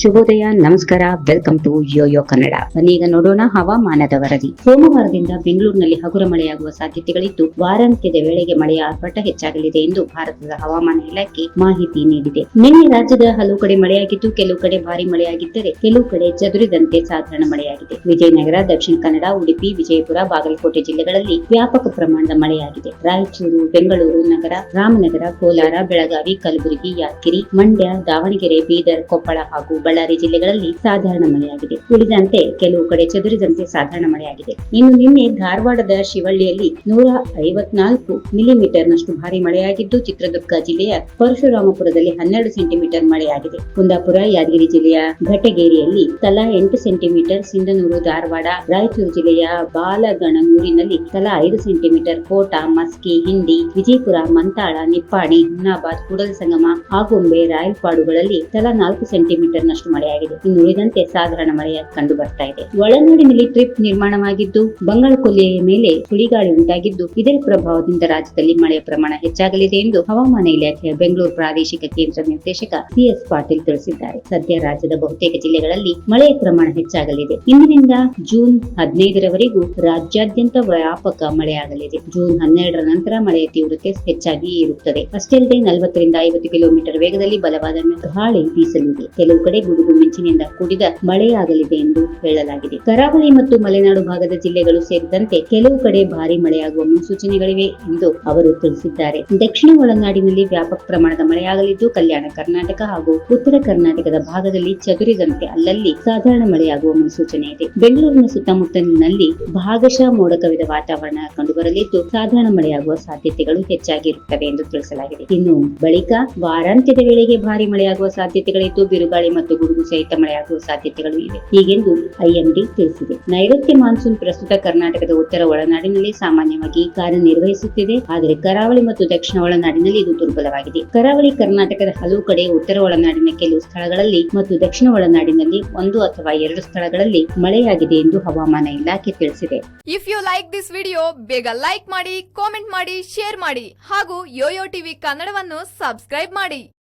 ಶುಭೋದಯ, ನಮಸ್ಕಾರ welcome to YoYo Kannada ಬನ್ನೀಗ ನೋಡೋಣ ಹವಾಮಾನದ ವರದಿ. ಸೋಮವಾರದಿಂದ ಬೆಂಗಳೂರಿನಲ್ಲಿ ಹಗುರ ಮಳೆಯಾಗುವ ಸಾಧ್ಯತೆಗಳಿದ್ದು, ವಾರಾಂತ್ಯದ ವೇಳೆಗೆ ಮಳೆಯ ಆರ್ಭಟ ಹೆಚ್ಚಾಗಲಿದೆ ಎಂದು ಭಾರತದ ಹವಾಮಾನ ಇಲಾಖೆ ಮಾಹಿತಿ ನೀಡಿದೆ. ನಿನ್ನೆ ರಾಜ್ಯದ ಹಲವು ಕಡೆ ಮಳೆಯಾಗಿದ್ದು, ಕೆಲವು ಕಡೆ ಭಾರಿ ಮಳೆಯಾಗಿದ್ದರೆ, ಕೆಲವು ಕಡೆ ಚದುರಿದಂತೆ ಸಾಧಾರಣ ಮಳೆಯಾಗಿದೆ. ವಿಜಯನಗರ, ದಕ್ಷಿಣ ಕನ್ನಡ, ಉಡುಪಿ, ವಿಜಯಪುರ, ಬಾಗಲಕೋಟೆ ಜಿಲ್ಲೆಗಳಲ್ಲಿ ವ್ಯಾಪಕ ಪ್ರಮಾಣದ ಮಳೆಯಾಗಿದೆ. ರಾಯಚೂರು, ಬೆಂಗಳೂರು ನಗರ, ರಾಮನಗರ, ಕೋಲಾರ, ಬೆಳಗಾವಿ, ಕಲಬುರಗಿ, ಯಾದಗಿರಿ, ಮಂಡ್ಯ, ದಾವಣಗೆರೆ, ಬೀದರ್, ಕೊಪ್ಪಳ ಹಾಗೂ ಬಳ್ಳಾರಿ ಜಿಲ್ಲೆಗಳಲ್ಲಿ ಸಾಧಾರಣ ಮಳೆಯಾಗಿದೆ. ಉಳಿದಂತೆ ಕೆಲವು ಕಡೆ ಚದುರಿದಂತೆ ಸಾಧಾರಣ ಮಳೆಯಾಗಿದೆ. ಇನ್ನು ನಿನ್ನೆ ಧಾರವಾಡದ ಶಿವಳ್ಳಿಯಲ್ಲಿ ನೂರ ಐವತ್ನಾಲ್ಕು ಮಿಲಿಮೀಟರ್ ನಷ್ಟು ಭಾರಿ ಮಳೆಯಾಗಿದ್ದು, ಚಿತ್ರದುರ್ಗ ಜಿಲ್ಲೆಯ ಪರಶುರಾಮಪುರದಲ್ಲಿ ಹನ್ನೆರಡು ಸೆಂಟಿಮೀಟರ್ ಮಳೆಯಾಗಿದೆ. ಕುಂದಾಪುರ, ಯಾದಗಿರಿ ಜಿಲ್ಲೆಯ ಘಟಗೇರಿಯಲ್ಲಿ ತಲಾ ಎಂಟು ಸೆಂಟಿಮೀಟರ್, ಸಿಂಧನೂರು, ಧಾರವಾಡ, ರಾಯಚೂರು ಜಿಲ್ಲೆಯ ಬಾಲಗಣನೂರಿನಲ್ಲಿ ತಲಾ ಐದು ಸೆಂಟಿಮೀಟರ್, ಕೋಟ, ಮಸ್ಕಿ, ಹಿಂಡಿ, ವಿಜಯಪುರ, ಮಂತಾಳ, ನಿಪ್ಪಾಣಿ, ಹುನ್ನಾಬಾದ್ ಕೂಡಲ ಸಂಗಮ ಆಗುಂಬೆ ರಾಯಲ್ಪಾಡುಗಳಲ್ಲಿ ತಲಾ ನಾಲ್ಕು ಸೆಂಟಿಮೀಟರ್ ನಷ್ಟು ಮಳೆಯಾಗಿದೆ ಇನ್ನು ಉಳಿದಂತೆ ಸಾಧಾರಣ ಮಳೆಯಾಗಿ ಕಂಡು ಬರ್ತಾ ಇದೆ. ಒಳನಾಡಿನಲ್ಲಿ ಟ್ರಿಪ್ ನಿರ್ಮಾಣವಾಗಿದ್ದು ಬಂಗಾಳಕೊಲ್ಲಿಯ ಮೇಲೆ ಸುಳಿಗಾಳಿ ಉಂಟಾಗಿದ್ದು, ಇದರ ಪ್ರಭಾವದಿಂದ ರಾಜ್ಯದಲ್ಲಿ ಮಳೆಯ ಪ್ರಮಾಣ ಹೆಚ್ಚಾಗಲಿದೆ ಎಂದು ಹವಾಮಾನ ಇಲಾಖೆಯ ಬೆಂಗಳೂರು ಪ್ರಾದೇಶಿಕ ಕೇಂದ್ರ ನಿರ್ದೇಶಕ ಸಿಎಸ್ ಪಾಟೀಲ್ ತಿಳಿಸಿದ್ದಾರೆ. ಸದ್ಯ ರಾಜ್ಯದ ಬಹುತೇಕ ಜಿಲ್ಲೆಗಳಲ್ಲಿ ಮಳೆಯ ಪ್ರಮಾಣ ಹೆಚ್ಚಾಗಲಿದೆ. ಇಂದಿನಿಂದ ಜೂನ್ ಹದಿನೈದರವರೆಗೂ ರಾಜ್ಯಾದ್ಯಂತ ವ್ಯಾಪಕ ಮಳೆಯಾಗಲಿದೆ. ಜೂನ್ ಹನ್ನೆರಡರ ನಂತರ ಮಳೆಯ ತೀವ್ರತೆ ಹೆಚ್ಚಾಗಿ ಇರುತ್ತದೆ ಅಷ್ಟೇ ನಲವತ್ತರಿಂದ ಐವತ್ತು ಕಿಲೋಮೀಟರ್ ವೇಗದಲ್ಲಿ ಬಲವಾದ ಗಾಳಿ ಬೀಸಲಿದೆ. ಕೆಲವು ಕಡೆ ಗುಡುಗು ಮಿಂಚಿನಿಂದ ಕೂಡಿದ ಮಳೆಯಾಗಲಿದೆ ಎಂದು ಹೇಳಲಾಗಿದೆ. ಕರಾವಳಿ ಮತ್ತು ಮಲೆನಾಡು ಭಾಗದ ಜಿಲ್ಲೆಗಳು ಸೇರಿದಂತೆ ಕೆಲವು ಕಡೆ ಭಾರಿ ಮಳೆಯಾಗುವ ಮುನ್ಸೂಚನೆಗಳಿವೆ ಎಂದು ಅವರು ತಿಳಿಸಿದ್ದಾರೆ. ದಕ್ಷಿಣ ಒಳನಾಡಿನಲ್ಲಿ ವ್ಯಾಪಕ ಪ್ರಮಾಣದ ಮಳೆಯಾಗಲಿದ್ದು, ಕಲ್ಯಾಣ ಕರ್ನಾಟಕ ಹಾಗೂ ಉತ್ತರ ಕರ್ನಾಟಕದ ಭಾಗದಲ್ಲಿ ಚದುರಿದಂತೆ ಅಲ್ಲಲ್ಲಿ ಸಾಧಾರಣ ಮಳೆಯಾಗುವ ಮುನ್ಸೂಚನೆ ಇದೆ. ಬೆಂಗಳೂರಿನ ಸುತ್ತಮುತ್ತಲಿನಲ್ಲಿ ಭಾಗಶಃ ಮೋಡ ಕವಿದ ವಾತಾವರಣ ಕಂಡುಬರಲಿದ್ದು, ಸಾಧಾರಣ ಮಳೆಯಾಗುವ ಸಾಧ್ಯತೆಗಳು ಹೆಚ್ಚಾಗಿರುತ್ತವೆ ಎಂದು ತಿಳಿಸಲಾಗಿದೆ. ಇನ್ನು ಬಳಿಕ ವಾರಾಂತ್ಯದ ವೇಳೆಗೆ ಭಾರಿ ಮಳೆಯಾಗುವ ಸಾಧ್ಯತೆಗಳಿದ್ದು, ಬಿರುಗಾಳಿ ಮತ್ತು ಗುಡುಗು ಸಹಿತ ಮಳೆಯಾಗುವ ಸಾಧ್ಯತೆಗಳು ಇವೆ. ಹೀಗೆಂದು ಐಎಂಡಿ ತಿಳಿಸಿದೆ. ನೈಋತ್ಯ ಮಾನ್ಸೂನ್ ಪ್ರಸ್ತುತ ಕರ್ನಾಟಕದ ಉತ್ತರ ಒಳನಾಡಿನಲ್ಲಿ ಸಾಮಾನ್ಯವಾಗಿ ಕಾರ್ಯನಿರ್ವಹಿಸುತ್ತಿದೆ. ಆದರೆ ಕರಾವಳಿ ಮತ್ತು ದಕ್ಷಿಣ ಒಳನಾಡಿನಲ್ಲಿ ಇದು ದುರ್ಬಲವಾಗಿದೆ. ಕರಾವಳಿ ಕರ್ನಾಟಕದ ಹಲವು ಕಡೆ ಉತ್ತರ ಒಳನಾಡಿನ ಕೆಲವು ಸ್ಥಳಗಳಲ್ಲಿ ಮತ್ತು ದಕ್ಷಿಣ ಒಳನಾಡಿನಲ್ಲಿ ಒಂದು ಅಥವಾ ಎರಡು ಸ್ಥಳಗಳಲ್ಲಿ ಮಳೆಯಾಗಿದೆ ಎಂದು ಹವಾಮಾನ ಇಲಾಖೆ ತಿಳಿಸಿದೆ. If you like this video ಬೇಗ ಲೈಕ್ ಮಾಡಿ ಕಾಮೆಂಟ್ ಮಾಡಿ ಶೇರ್ ಮಾಡಿ ಹಾಗೂ ಯೋಯೋ ಟಿವಿ ಕನ್ನಡವನ್ನು ಸಬ್ಸ್ಕ್ರೈಬ್ ಮಾಡಿ.